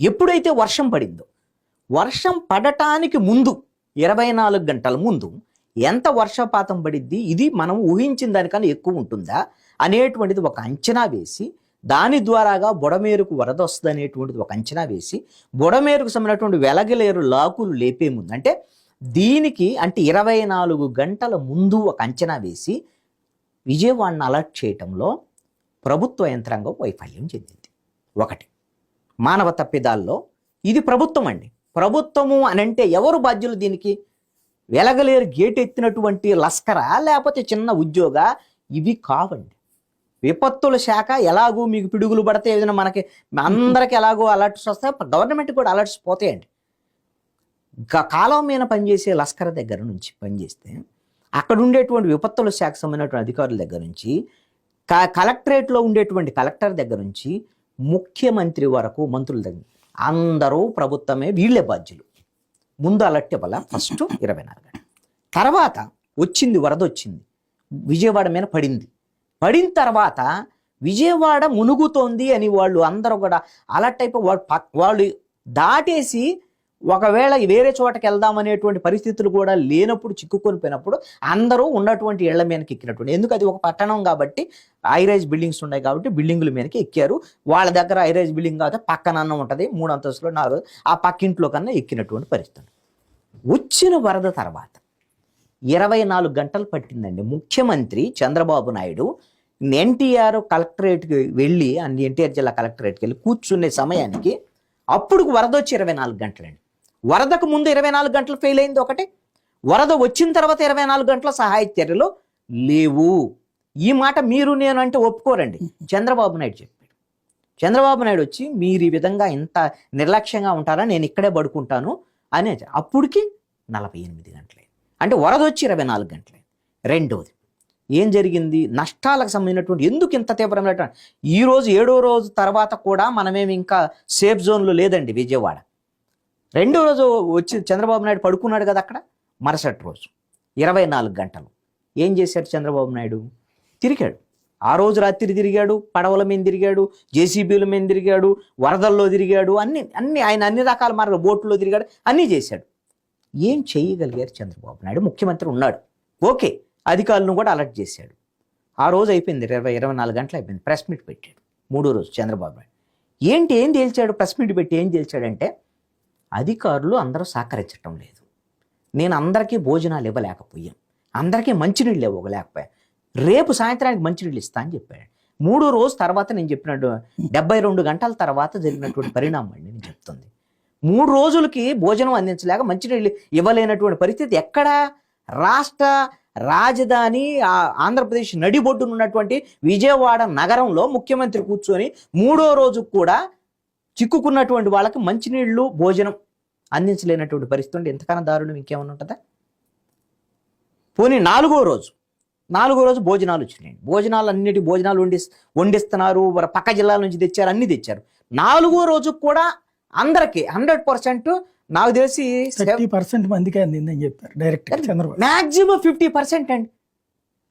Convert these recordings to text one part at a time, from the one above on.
ఎప్పుడైతే వర్షం పడిందో వర్షం పడటానికి ముందు ఇరవై నాలుగు గంటల ముందు ఎంత వర్షపాతం పడిద్ది ఇది మనం ఊహించిన దానికన్నా ఎక్కువ ఉంటుందా అనేటువంటిది ఒక అంచనా వేసి దాని ద్వారాగా బుడమేరుకు వరద వస్తుంది అనేటువంటిది ఒక అంచనా వేసి బుడమేరుకు సంబంధించినటువంటి వెలగలేరు లాకులు లేపే ముందు అంటే దీనికి అంటే ఇరవై నాలుగు గంటల ముందు ఒక అంచనా వేసి విజయవాడను అలర్ట్ చేయటంలో ప్రభుత్వ యంత్రాంగం వైఫల్యం చెందింది. ఒకటి. మానవ తప్పిదాల్లో ఇది ప్రభుత్వం అండి. ప్రభుత్వము అని అంటే ఎవరు బాధ్యులు దీనికి? వెలగలేరు గేట్ ఎత్తినటువంటి లస్కరా లేకపోతే చిన్న ఉద్యోగ? ఇవి కావండి. విపత్తుల శాఖ ఎలాగో మీకు పిడుగులు పడితే ఏదైనా మనకి అందరికి ఎలాగో అలర్ట్స్ వస్తాయి గవర్నమెంట్ కూడా అలర్ట్స్ పోతాయండి. కాలం మీద పనిచేసే లస్కర్ దగ్గర నుంచి పనిచేస్తే అక్కడ ఉండేటువంటి విపత్తుల శాఖ సంబంధించిన అధికారుల దగ్గర నుంచి క కలెక్టరేట్లో ఉండేటువంటి కలెక్టర్ దగ్గర నుంచి ముఖ్యమంత్రి వరకు మంత్రుల దగ్గర అందరూ ప్రభుత్వమే వీళ్ళే బాధ్యులు. ముందు అలర్ట్ వల్ల ఫస్ట్ ఇరవై నాలుగు గంటలు. తర్వాత వచ్చింది వరద వచ్చింది విజయవాడ మీద పడింది. పడిన తర్వాత విజయవాడ మునుగుతోంది అని వాళ్ళు అందరూ కూడా అలర్ట్ అయిపోయి వాళ్ళు వాళ్ళు దాటేసి ఒకవేళ వేరే చోటకి వెళ్దామనేటువంటి పరిస్థితులు కూడా లేనప్పుడు చిక్కుకొని పోయినప్పుడు అందరూ ఉన్నటువంటి ఇళ్ళ మీదకి ఎక్కినటువంటి. ఎందుకు? అది ఒక పట్టణం కాబట్టి హైరైజ్ బిల్డింగ్స్ ఉన్నాయి కాబట్టి బిల్డింగుల మీదకి ఎక్కారు. వాళ్ళ దగ్గర హైరైజ్ బిల్డింగ్ కాబట్టి పక్కనన్న ఉంటుంది మూడు అంతస్తులు నాలుగు. ఆ పక్కింట్లో కన్నా ఎక్కినటువంటి పరిస్థితులు వచ్చిన వరద తర్వాత ఇరవై నాలుగు గంటలు పట్టిందండి. ముఖ్యమంత్రి చంద్రబాబు నాయుడు ఎన్టీఆర్ కలెక్టరేట్కి వెళ్ళి అన్ని ఎన్టీఆర్ జిల్లా కలెక్టరేట్కి వెళ్ళి కూర్చునే సమయానికి అప్పుడు వరద వచ్చి ఇరవై నాలుగు గంటలండి. వరదకు ముందు ఇరవై నాలుగు గంటలు ఫెయిల్ అయింది ఒకటి. వరద వచ్చిన తర్వాత ఇరవై నాలుగు గంటల సహాయ చర్యలు లేవు. ఈ మాట మీరు నేను అంటే ఒప్పుకోరండి. చంద్రబాబు నాయుడు చెప్పాడు. చంద్రబాబు నాయుడు వచ్చి మీరు ఈ విధంగా ఇంత నిర్లక్ష్యంగా ఉంటారా? నేను ఇక్కడే పడుకుంటాను అని అప్పటికి నలభై ఎనిమిది గంటలే అంటే వరద వచ్చి ఇరవై నాలుగు గంటలే రెండోది ఏం జరిగింది? నష్టాలకు సంబంధించినటువంటి ఎందుకు ఇంత తీవ్రమైన ఈరోజు ఏడో రోజు తర్వాత కూడా మనమేమి ఇంకా సేఫ్ జోన్లో లేదండి విజయవాడ. రెండో రోజు వచ్చి చంద్రబాబు నాయుడు పడుకున్నాడు కదా అక్కడ? మరుసటి రోజు. ఇరవై నాలుగు గంటలు. ఏం చేశాడు చంద్రబాబు నాయుడు? తిరిగాడు. ఆ రోజు రాత్రి తిరిగాడు పడవల మీద తిరిగాడు జేసీబీల మీద తిరిగాడు వరదల్లో తిరిగాడు అన్ని అన్ని ఆయన అన్ని రకాల మార్గాలు బోట్లో తిరిగాడు అన్నీ చేశాడు. ఏం చేయగలిగారు చంద్రబాబు నాయుడు? ముఖ్యమంత్రి ఉన్నాడు. ఓకే అధికారులను కూడా అలర్ట్ చేశాడు. ఆ రోజు అయిపోయింది ఇరవై ఇరవై నాలుగు గంటలు అయిపోయింది ప్రెస్ మీట్ పెట్టాడు. మూడో రోజు చంద్రబాబు నాయుడు. ఏంటి ఏం తేల్చాడు ప్రెస్ మీట్ పెట్టి? ఏం తేల్చాడంటే అధికారులు అందరూ సహకరించటం లేదు. నేను అందరికీ భోజనాలు ఇవ్వలేకపోయాను. అందరికీ మంచినీళ్ళు ఇవ్వలేకపోయాను. రేపు సాయంత్రానికి మంచినీళ్ళు ఇస్తా అని చెప్పాడు. మూడో రోజు తర్వాత నేను చెప్పినట్టు డెబ్బై రెండు గంటల తర్వాత జరిగినటువంటి పరిణామం అండి నేను చెప్తుంది. మూడు రోజులకి భోజనం అందించలేక మంచినీళ్ళు ఇవ్వలేనటువంటి పరిస్థితి ఎక్కడ? రాష్ట్ర రాజధాని ఆ ఆంధ్రప్రదేశ్ నడిబొడ్డున ఉన్నటువంటి విజయవాడ నగరంలో ముఖ్యమంత్రి కూర్చొని మూడో రోజు కూడా చిక్కుకున్నటువంటి వాళ్ళకి మంచినీళ్ళు భోజనం అందించలేనటువంటి పరిస్థితి ఉంటే ఎంతకన్నా దారుణం ఇంకేమైనా ఉంటుందా? పోనీ నాలుగో రోజు నాలుగో రోజు భోజనాలు వచ్చినాయి భోజనాలు అన్నిటి భోజనాలు వండి వండిస్తున్నారు పక్క జిల్లాల నుంచి తెచ్చారు అన్ని తెచ్చారు. నాలుగో రోజు కూడా అందరికి హండ్రెడ్ పర్సెంట్ నాకు తెలిసి థర్టీ పర్సెంట్ మందికి అందిందని చెప్పారు direct Chandrababu. Maximum fifty percent అండి.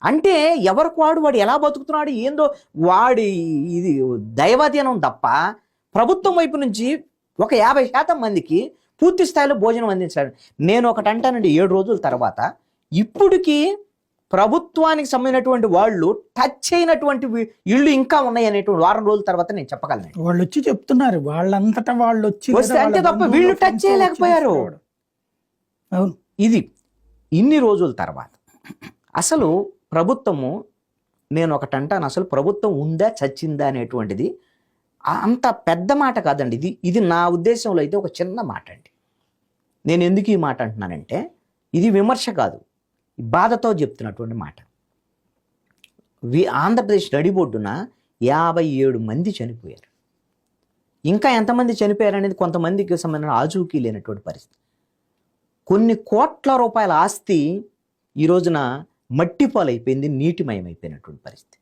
అంటే ఎవరికి వాడు వాడు ఎలా బతుకుతున్నాడు ఏందో వాడి ఇది దైవాధీనం తప్ప ప్రభుత్వం వైపు నుంచి ఒక యాభై శాతం మందికి పూర్తి స్థాయిలో భోజనం అందించాడు. నేను ఒకటి అంటానండి ఏడు రోజుల తర్వాత ఇప్పటికీ ప్రభుత్వానికి సంబంధించినటువంటి వాళ్ళు టచ్ అయినటువంటి ఇళ్ళు ఇంకా ఉన్నాయి అనేటువంటి వారం రోజుల తర్వాత నేను చెప్పగలను. వాళ్ళు వచ్చి చెప్తున్నారు. వాళ్ళంతటా వాళ్ళు వచ్చి వస్తే అంతే తప్ప వీళ్ళు టచ్ చేయలేకపోయారు. అవును. ఇది ఇన్ని రోజుల తర్వాత. అసలు ప్రభుత్వము నేను ఒకటి అంటాను అసలు ప్రభుత్వం ఉందా చచ్చిందా అనేటువంటిది అంత పెద్ద మాట కాదండి. ఇది ఇది నా ఉద్దేశంలో అయితే ఒక చిన్న మాట అండి నేను ఎందుకు ఈ మాట అంటున్నానంటే ఇది విమర్శ కాదు బాధతో చెప్తున్నటువంటి మాట. వి ఆంధ్రప్రదేశ్ నడిబొడ్డున యాభై ఏడు మంది చనిపోయారు. ఇంకా ఎంతమంది చనిపోయారు అనేది కొంతమందికి సంబంధించిన ఆచూకీ లేనటువంటి పరిస్థితి. కొన్ని కోట్ల రూపాయల ఆస్తి ఈ రోజున మట్టిపాలైపోయింది నీటిమయమైపోయినటువంటి పరిస్థితి.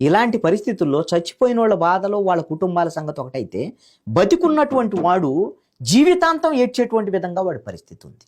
ఇలాంటి పరిస్థితుల్లో చచ్చిపోయిన వాళ్ళ బాధలో వాళ్ళ కుటుంబాల సంగతి ఒకటైతే బతికున్నటువంటి వాడు జీవితాంతం ఏడ్చేటువంటి విధంగా వాడి పరిస్థితి ఉంది.